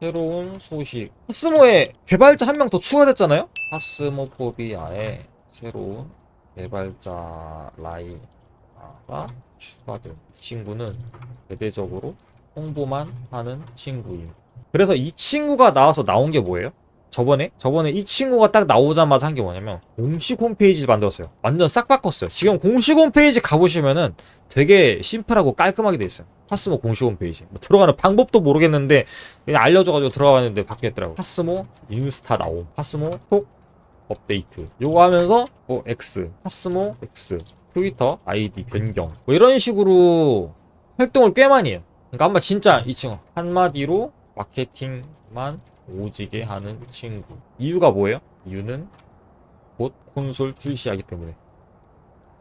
새로운 소식. 파스모에 개발자 한 명 더 추가됐잖아요? 파스모포비아에 새로운 개발자 라이가 추가된 이 친구는 대대적으로 홍보만 하는 친구임. 그래서 이 친구가 나와서 나온 게 뭐예요? 저번에 저번에 이 친구가 딱 나오자마자 한 게 뭐냐면 공식 홈페이지를 만들었어요. 완전 싹 바꿨어요. 지금 공식 홈페이지 가보시면은 되게 심플하고 깔끔하게 돼 있어요. 파스모 공식 홈페이지. 뭐 들어가는 방법도 모르겠는데 그냥 알려줘가지고 들어가는데 바뀌었더라고. 파스모 인스타 나옴. 파스모 톡 업데이트. 요거 하면서 뭐 X, 파스모 X, 트위터 아이디 변경. 뭐 이런 식으로 활동을 꽤 많이 해요. 그러니까 한마 진짜 이 친구 한마디로 마케팅만 오지게 하는 친구. 이유가 뭐예요? 이유는 곧 콘솔 출시하기 때문에.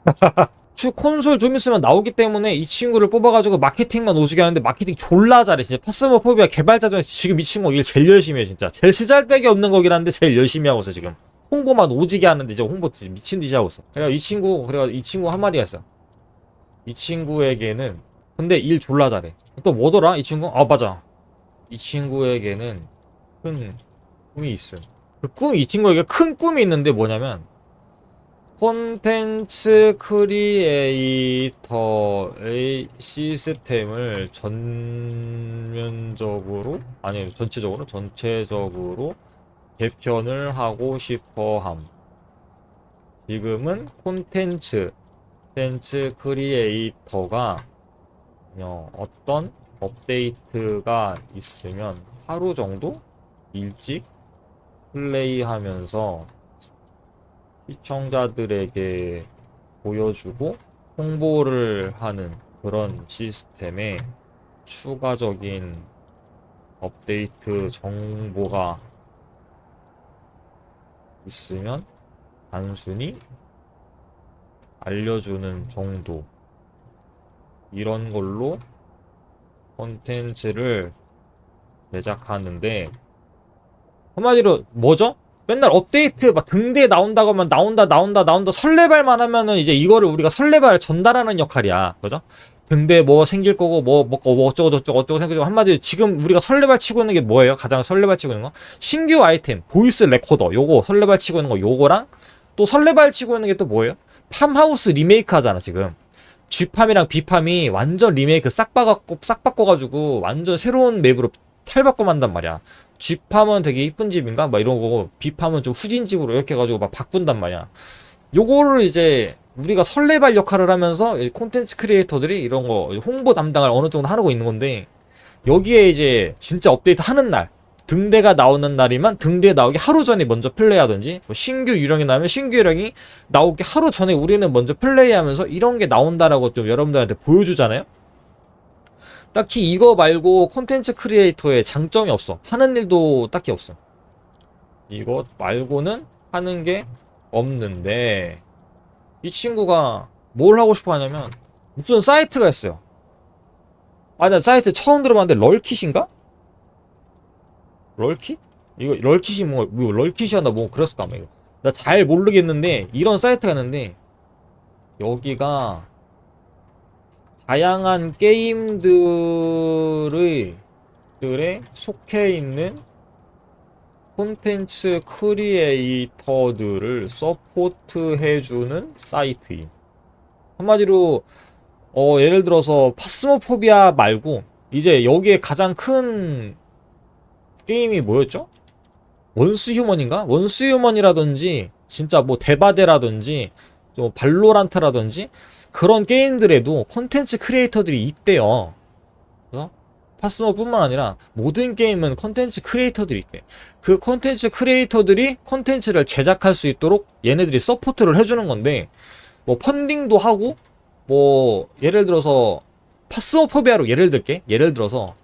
추 콘솔 좀 있으면 나오기 때문에 이 친구를 뽑아가지고 마케팅만 오지게 하는데 마케팅 졸라 잘해 진짜. 파스모포비아 개발자 중에 지금 이 친구 일 제일 열심히 해 진짜. 제일 쓰잘데기 없는 거긴 한데 제일 열심히 하고 있어 지금. 홍보만 오지게 하는데 이제 홍보 미친 듯이 하고 있어. 그래가 이 친구 그래가 이 친구 한마디가 있어. 이 친구에게는 근데 일 졸라 잘해. 또 뭐더라 이 친구? 아 맞아. 이 친구에게는 큰 꿈이 있음 그 꿈이 이 친구에게 큰 꿈이 있는데 뭐냐면 콘텐츠 크리에이터의 시스템을 전면적으로 아니 전체적으로 전체적으로 개편을 하고 싶어 함. 지금은 콘텐츠 콘텐츠 크리에이터가 어, 어떤 업데이트가 있으면 하루 정도 일찍 플레이하면서 시청자들에게 보여주고 홍보를 하는 그런 시스템에 추가적인 업데이트 정보가 있으면 단순히 알려주는 정도. 이런 걸로 콘텐츠를 제작하는데 한마디로 뭐죠? 맨날 업데이트 막 등대에 나온다고 하면 나온다 나온다 나온다 설레발만 하면은 이제 이거를 우리가 설레발을 전달하는 역할이야 그죠? 등대 뭐 생길 거고 뭐, 뭐, 뭐 어쩌고 저쩌고 어쩌고 생기고 한마디로 지금 우리가 설레발 치고 있는 게 뭐예요? 가장 설레발 치고 있는 거? 신규 아이템 보이스 레코더 요거 설레발 치고 있는 거 요거랑 또 설레발 치고 있는 게 또 뭐예요? 팜하우스 리메이크 하잖아 지금 G팜이랑 B팜이 완전 리메이크 싹 바꿔 싹 바꿔가지고 완전 새로운 맵으로 탈바꿈 한단 말이야 G팜은 되게 이쁜 집인가? 막 이런 거고 B팜은 좀 후진 집으로 이렇게 해가지고 막 바꾼단 말이야. 요거를 이제 우리가 설레발 역할을 하면서 이 콘텐츠 크리에이터들이 이런 거 홍보 담당을 어느 정도 하고 있는 건데 여기에 이제 진짜 업데이트 하는 날 등대가 나오는 날이면 등대 나오기 하루 전에 먼저 플레이하든지 뭐 신규 유령이 나오면 신규 유령이 나오기 하루 전에 우리는 먼저 플레이하면서 이런 게 나온다라고 좀 여러분들한테 보여주잖아요. 딱히 이거 말고 콘텐츠 크리에이터의 장점이 없어. 하는 일도 딱히 없어. 이것 말고는 하는 게 없는데 이 친구가 뭘 하고 싶어 하냐면 무슨 사이트가 있어요. 아, 나 사이트 처음 들어봤는데 럴킷인가? 럴킷? 이거 럴킷이 뭐, 뭐 럴킷이었나 뭐 그랬을까 아마 이거. 나 잘 모르겠는데 이런 사이트가 있는데 여기가 다양한 게임들의 속해 있는 콘텐츠 크리에이터들을 서포트해주는 사이트임. 한마디로 어 예를 들어서 파스모포비아 말고 이제 여기에 가장 큰 게임이 뭐였죠? 원스 휴먼인가? 원스 휴먼이라든지 진짜 뭐 데바데라든지 좀 발로란트라든지 그런 게임들에도 콘텐츠 크리에이터들이 있대요. 그래서 파스모뿐만 아니라 모든 게임은 콘텐츠 크리에이터들이 있대. 그 콘텐츠 크리에이터들이 콘텐츠를 제작할 수 있도록 얘네들이 서포트를 해주는 건데 뭐 펀딩도 하고 뭐 예를 들어서 파스모포비아로 예를 들게 예를 들어서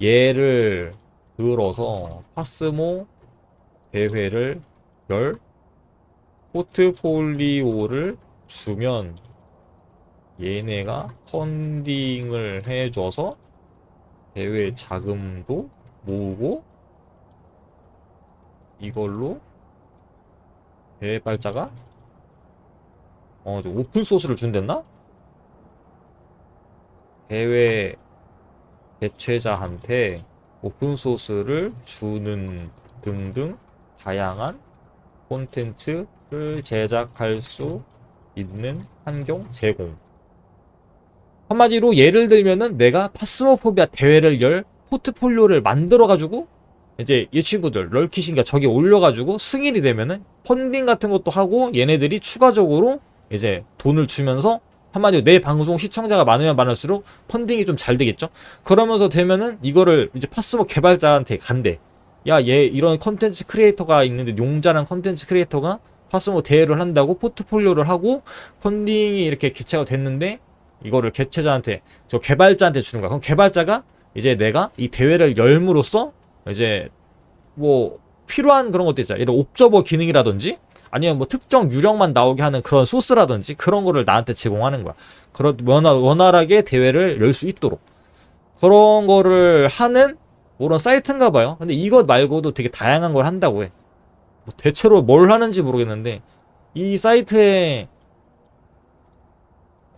예를 들어서 파스모 대회를 열 포트폴리오를 주면 얘네가 펀딩을 해줘서 대회 자금도 모으고 이걸로 개발자가 어, 저 오픈 소스를 준댔나? 대회 개최자한테 오픈소스를 주는 등등 다양한 콘텐츠 를 제작할 수 있는 환경 제공. 한마디로 예를 들면은 내가 파스모포비아 대회를 열 포트폴리오를 만들어가지고 이제 이 친구들 럴키신가 저기 올려가지고 승인이 되면은 펀딩 같은 것도 하고 얘네들이 추가적으로 이제 돈을 주면서 한마디로 내 방송 시청자가 많으면 많을수록 펀딩이 좀 잘 되겠죠. 그러면서 되면은 이거를 이제 파스모 개발자한테 간대. 야, 얘 이런 컨텐츠 크리에이터가 있는데 용자란 컨텐츠 크리에이터가 파스모 대회를 한다고 포트폴리오를 하고 펀딩이 이렇게 개최가 됐는데 이거를 개최자한테 저 개발자한테 주는 거야. 그럼 개발자가 이제 내가 이 대회를 열므로써 이제 뭐 필요한 그런 것도 있어요. 들어 옵저버 기능이라든지 아니면 뭐 특정 유령만 나오게 하는 그런 소스라든지 그런 거를 나한테 제공하는 거야. 그런 원활, 원활하게 대회를 열 수 있도록 그런 거를 하는 그런 사이트인가 봐요. 근데 이것 말고도 되게 다양한 걸 한다고 해. 뭐 대체로 뭘 하는지 모르겠는데 이 사이트에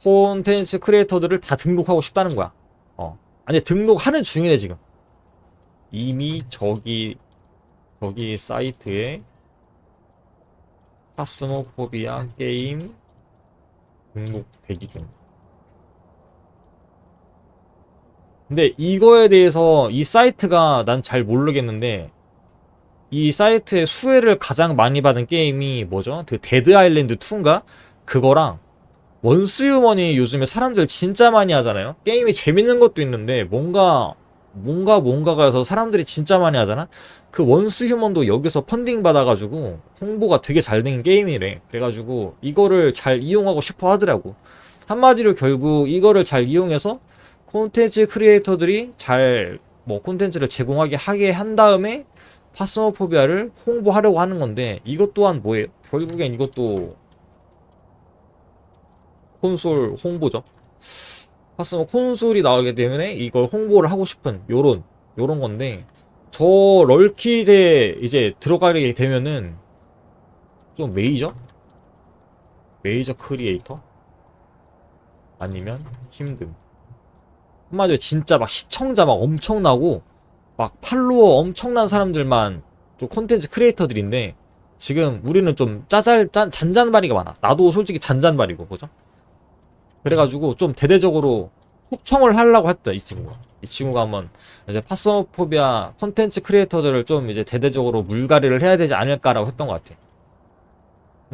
콘텐츠 크리에이터들을 다 등록하고 싶다는 거야. 어. 아니 등록하는 중이네 지금. 이미 저기 저기 사이트에 파스모포비아 게임 등록 대기 중. 근데 이거에 대해서 이 사이트가 난 잘 모르겠는데 이 사이트의 수혜를 가장 많이 받은 게임이 뭐죠? 그 데드 아일랜드 2인가? 그거랑 원스 유머니 요즘에 사람들 진짜 많이 하잖아요. 게임이 재밌는 것도 있는데 뭔가 뭔가 뭔가가 해서 사람들이 진짜 많이 하잖아. 그 원스 휴먼도 여기서 펀딩 받아가지고 홍보가 되게 잘 된 게임이래. 그래가지고 이거를 잘 이용하고 싶어 하더라고. 한마디로 결국 이거를 잘 이용해서 콘텐츠 크리에이터들이 잘 뭐 콘텐츠를 제공하게 하게 한 다음에 파스모포비아를 홍보하려고 하는 건데 이것 또한 뭐예요? 결국엔 이것도 콘솔 홍보죠. 파스모 콘솔이 나오기 때문에 이걸 홍보를 하고 싶은 요런 요런 건데 저 럴킷에 이제 들어가게 되면은 좀 메이저? 메이저 크리에이터? 아니면 힘듦. 한마디로 진짜 막 시청자 막 엄청나고 막 팔로워 엄청난 사람들만 또 콘텐츠 크리에이터들인데 지금 우리는 좀 짜잘 짠 잔잔바리가 많아. 나도 솔직히 잔잔바리고 그죠? 그래가지고 좀 대대적으로 초청을 하려고 했다 이 친구가. 이 친구가 한번 이제 파스모포비아 콘텐츠 크리에이터들을 좀 이제 대대적으로 물갈이를 해야 되지 않을까라고 했던 것 같아.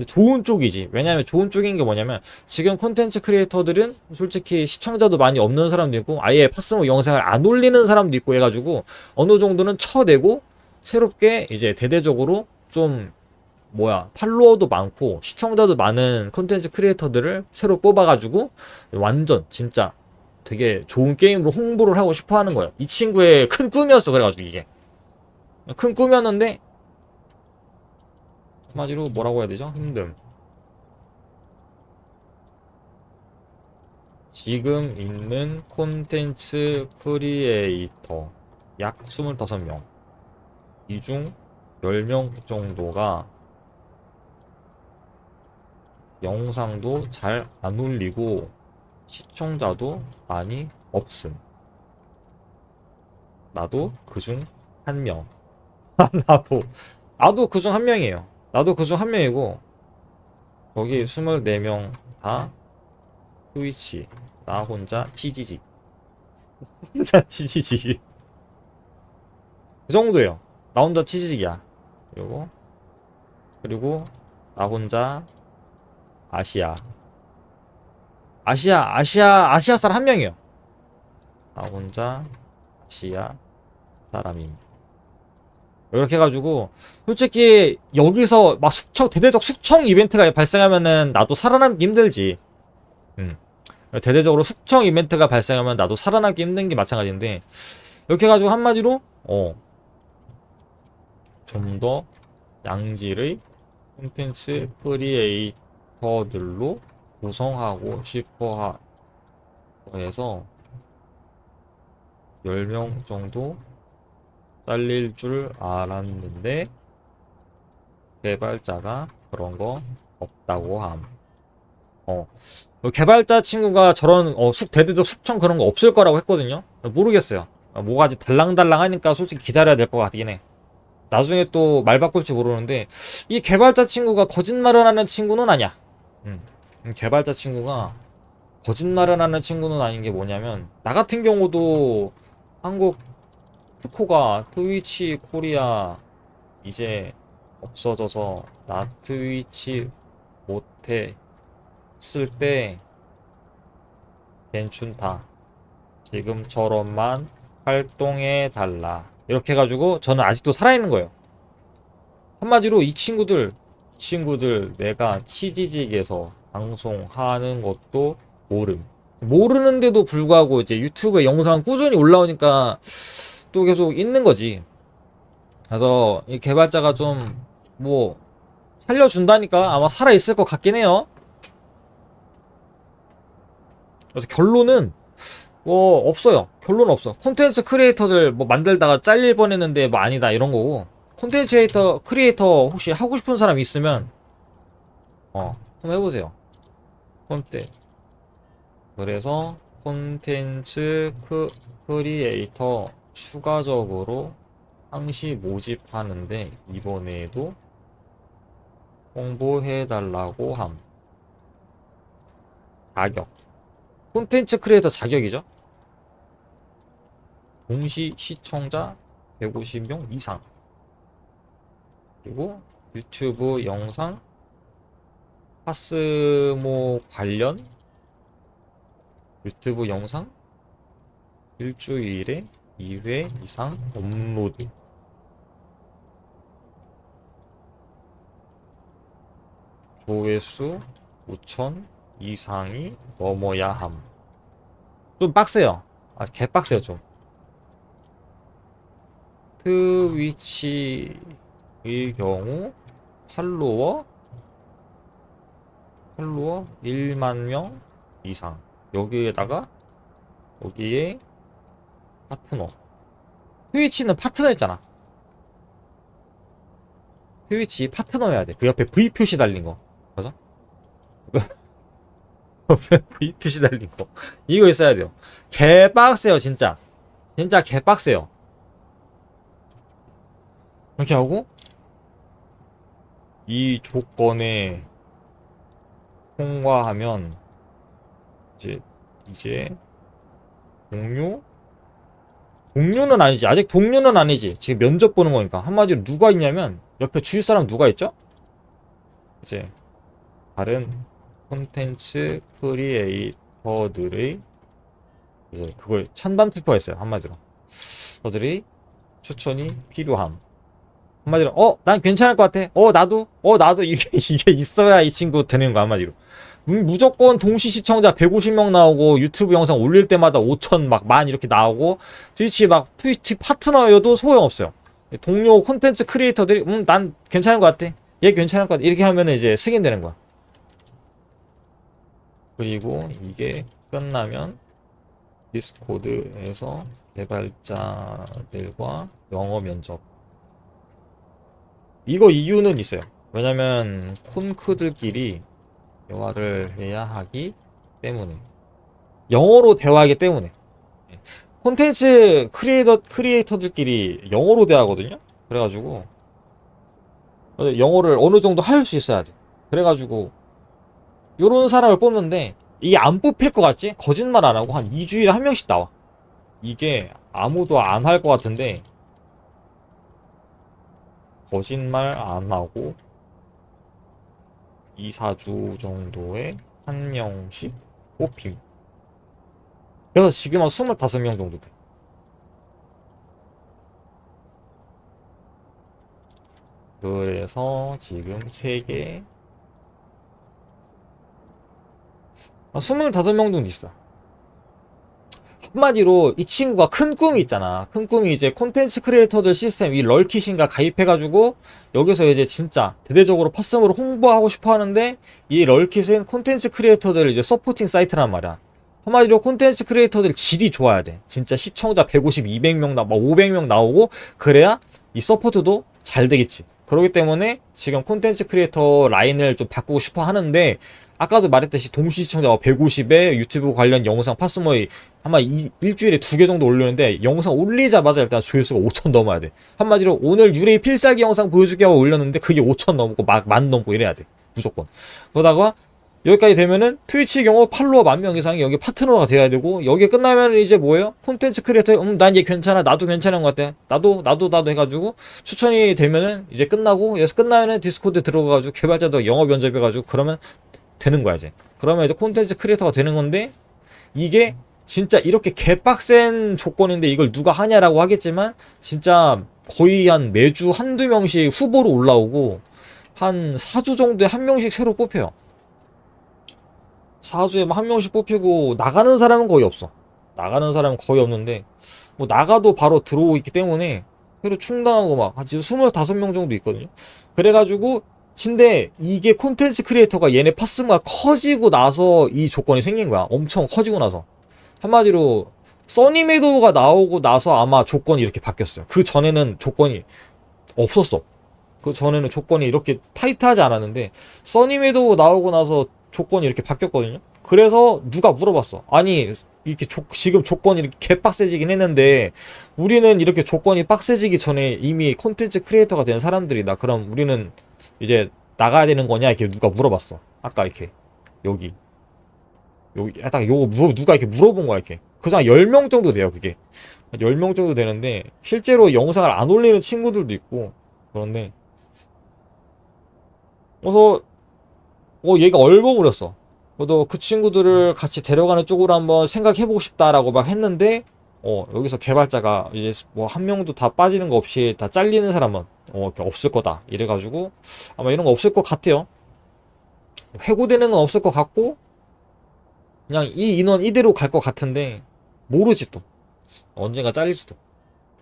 좋은 쪽이지. 왜냐면 좋은 쪽인 게 뭐냐면 지금 콘텐츠 크리에이터들은 솔직히 시청자도 많이 없는 사람도 있고 아예 파스모 영상을 안 올리는 사람도 있고 해가지고 어느 정도는 쳐내고 새롭게 이제 대대적으로 좀 뭐야 팔로워도 많고 시청자도 많은 콘텐츠 크리에이터들을 새로 뽑아가지고 완전 진짜 되게 좋은 게임으로 홍보를 하고 싶어 하는 거야. 이 친구의 큰 꿈이었어. 그래가지고 이게 큰 꿈이었는데 한마디로 뭐라고 해야 되죠? 힘듦. 지금 있는 콘텐츠 크리에이터 약 25명. 이 중 10명 정도가 영상도 잘 안 올리고 시청자도 많이 없음. 나도 그중 한 명. 나도 나도 그중 한 명이에요. 나도 그중 한 명이고 거기 24명 다 스위치 나 혼자 치지직. 혼자 치지직. 그 정도예요. 나 혼자 치지직이야. 그리고 그리고 나 혼자 아시아. 아시아 아시아 아시아 사람 한 명이요. 나 혼자 아시아 사람임 이렇게 해가지고 솔직히 여기서 막 숙청 대대적 숙청 이벤트가 발생하면은 나도 살아남기 힘들지. 음. 대대적으로 숙청 이벤트가 발생하면 나도 살아남기 힘든 게 마찬가지인데 이렇게 해가지고 한마디로 어 좀 더 양질의 콘텐츠 크리에이터들로 구성하고 싶어 해서 10명 정도 잘릴 줄 알았는데 개발자가 그런 거 없다고 함. 어. 그 개발자 친구가 저런 어, 숙 대대적 숙청 그런 거 없을 거라고 했거든요. 모르겠어요. 뭐가지 달랑달랑 하니까 솔직히 기다려야 될 것 같긴 해. 나중에 또 말 바꿀지 모르는데 이 개발자 친구가 거짓말을 하는 친구는 아니야. 음, 이 개발자 친구가 거짓말을 하는 친구는 아닌 게 뭐냐면 나 같은 경우도 한국 특코가 트위치 코리아 이제 없어져서 나 트위치 쓸때 괜춘다. 지금처럼만 활동해 달라. 이렇게 해가지고 저는 아직도 살아있는 거예요. 한마디로 이 친구들, 이 친구들 내가 치지직에서 방송하는 것도 모름. 모르는데도 불구하고 이제 유튜브에 영상 꾸준히 올라오니까 또 계속 있는 거지. 그래서 이 개발자가 좀 뭐 살려준다니까 아마 살아있을 것 같긴 해요. 그래서 결론은 뭐 없어요. 결론 없어. 콘텐츠 크리에이터들 뭐 만들다가 잘릴 뻔했는데 뭐 아니다 이런 거고. 콘텐츠 크리에이터 크리에이터 혹시 하고 싶은 사람 있으면 어 한번 해보세요. 콘텐 그래서 콘텐츠 크, 크리에이터 추가적으로 항시 모집하는데 이번에도 홍보해달라고 함. 자격. 콘텐츠 크리에이터 자격이죠. 동시 시청자 150명 이상. 그리고 유튜브 영상 파스모 관련 유튜브 영상 일주일에 2회 이상 업로드. 조회수 5천 이상이 넘어야 함. 좀 빡세요. 아, 개 빡세요, 좀. 트위치의 경우 팔로워 팔로워 1만 명 이상. 여기에다가 여기에 파트너. 트위치는 파트너 했잖아. 트위치 파트너여야 돼. 그 옆에 V 표시 달린 거. 맞아? V 표시 달린 거. 이거 있어야 돼요. 개빡세요, 진짜. 진짜 개빡세요. 이렇게 하고, 이 조건에 통과하면, 이제, 이제, 동료? 동료는 아니지. 아직 동료는 아니지. 지금 면접 보는 거니까. 한마디로 누가 있냐면, 옆에 주위 사람 누가 있죠? 이제, 다른 콘텐츠 크리에이터들의 이제 그걸 찬반 투표했어요 한마디로 저들이 추천이 필요함 한마디로 어 난 괜찮을 것 같아 어 나도 어 나도 이게 이게 있어야 이 친구 되는 거 한마디로 음, 무조건 동시 시청자 150명 나오고 유튜브 영상 올릴 때마다 5천 막 만 이렇게 나오고 트위치 막 트위치 파트너여도 소용없어요. 동료 콘텐츠 크리에이터들이 음 난 괜찮은 것 같아. 얘 괜찮을 것 같아. 이렇게 하면은 이제 승인되는 거야. 그리고 이게 끝나면 디스코드에서 개발자들과 영어 면접. 이거 이유는 있어요. 왜냐면 콘크들끼리 대화를 해야 하기 때문에. 영어로 대화하기 때문에. 콘텐츠 크리에이터 크리에이터들끼리 영어로 대화하거든요? 그래가지고. 영어를 어느 정도 할 수 있어야 돼. 그래가지고 요런 사람을 뽑는데 이게 안 뽑힐 것 같지? 거짓말 안 하고 한 2주일에 한 명씩 나와. 이게 아무도 안 할 것 같은데 거짓말 안 하고 2, 4주 정도에 한 명씩 뽑힘. 그래서 지금 한 25명 정도 돼. 그래서 지금 3개 한 25명 정도 있어. 한마디로 이 친구가 큰 꿈이 있잖아. 큰 꿈이 이제 콘텐츠 크리에이터들 시스템 이 럴킷인가 가입해가지고 여기서 이제 진짜 대대적으로 퍼스으로 홍보하고 싶어 하는데 이 럴킷은 콘텐츠 크리에이터들 이제 서포팅 사이트란 말이야. 한마디로 콘텐츠 크리에이터들 질이 좋아야 돼. 진짜 시청자 150, 200명 나, 막 500명 나오고 그래야 이 서포트도 잘 되겠지. 그렇기 때문에 지금 콘텐츠 크리에이터 라인을 좀 바꾸고 싶어 하는데 아까도 말했듯이 동시 시청자 150에 유튜브 관련 영상 파스모이 아마 이, 일주일에 두 개 정도 올리는데 영상 올리자마자 일단 조회수가 5천 넘어야 돼. 한마디로 오늘 유레이 필살기 영상 보여주기 하고 올렸는데 그게 5천 넘고 막 만 넘고 이래야 돼. 무조건. 그러다가 여기까지 되면은 트위치 경우 팔로워 만 명 이상이 여기 파트너가 돼야 되고 여기 끝나면 이제 뭐예요? 콘텐츠 크리에이터 음난 얘 괜찮아 나도 괜찮은 것 같아 나도 나도 나도 해가지고 추천이 되면은 이제 끝나고 여기서 끝나면은 디스코드 들어가가지고 개발자도 영업 연접해가지고 그러면 되는 거야 이제 그러면 이제 콘텐츠 크리에이터가 되는 건데 이게 진짜 이렇게 개빡센 조건인데 이걸 누가 하냐라고 하겠지만 진짜 거의 한 매주 한두 명씩 후보로 올라오고 한 4주 정도에 한 명씩 새로 뽑혀요 4주에 한 명씩 뽑히고 나가는 사람은 거의 없어. 나가는 사람은 거의 없는데 뭐 나가도 바로 들어오고 있기 때문에 새로 충당하고 막 지금 25명 정도 있거든요. 그래가지고 근데 이게 콘텐츠 크리에이터가 얘네 파스가 커지고 나서 이 조건이 생긴 거야. 엄청 커지고 나서. 한마디로 써니메도가 나오고 나서 아마 조건이 이렇게 바뀌었어요. 그 전에는 조건이 없었어. 그 전에는 조건이 이렇게 타이트하지 않았는데 써니메도 나오고 나서 조건이 이렇게 바뀌었거든요. 그래서 누가 물어봤어. 아니 이렇게 조- 지금 조건이 이렇게 개빡세지긴 했는데 우리는 이렇게 조건이 빡세지기 전에 이미 콘텐츠 크리에이터가 된 사람들이다. 그럼 우리는 이제 나가야 되는 거냐 이렇게 누가 물어봤어. 아까 이렇게 여기 여기 딱 요거 물어 누가 이렇게 물어본 거야 이렇게. 한 10명 정도 돼요 그게. 한 10명 정도 되는데 실제로 영상을 안 올리는 친구들도 있고 그런데 그래서 어 얘가 얼버무렸어. 저도 그 친구들을 같이 데려가는 쪽으로 한번 생각해보고 싶다라고 막 했는데 어 여기서 개발자가 이제 뭐 한 명도 다 빠지는 거 없이 다 잘리는 사람은 어 없을 거다. 이래가지고 아마 이런 거 없을 것 같아요. 해고되는 건 없을 것 같고 그냥 이 인원 이대로 갈 것 같은데 모르지 또. 언젠가 잘릴지도.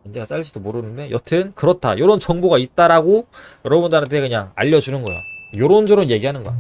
언젠가 잘릴지도 모르는데 여튼 그렇다. 이런 정보가 있다라고 여러분들한테 그냥 알려주는 거야. 요런저런 얘기하는 거야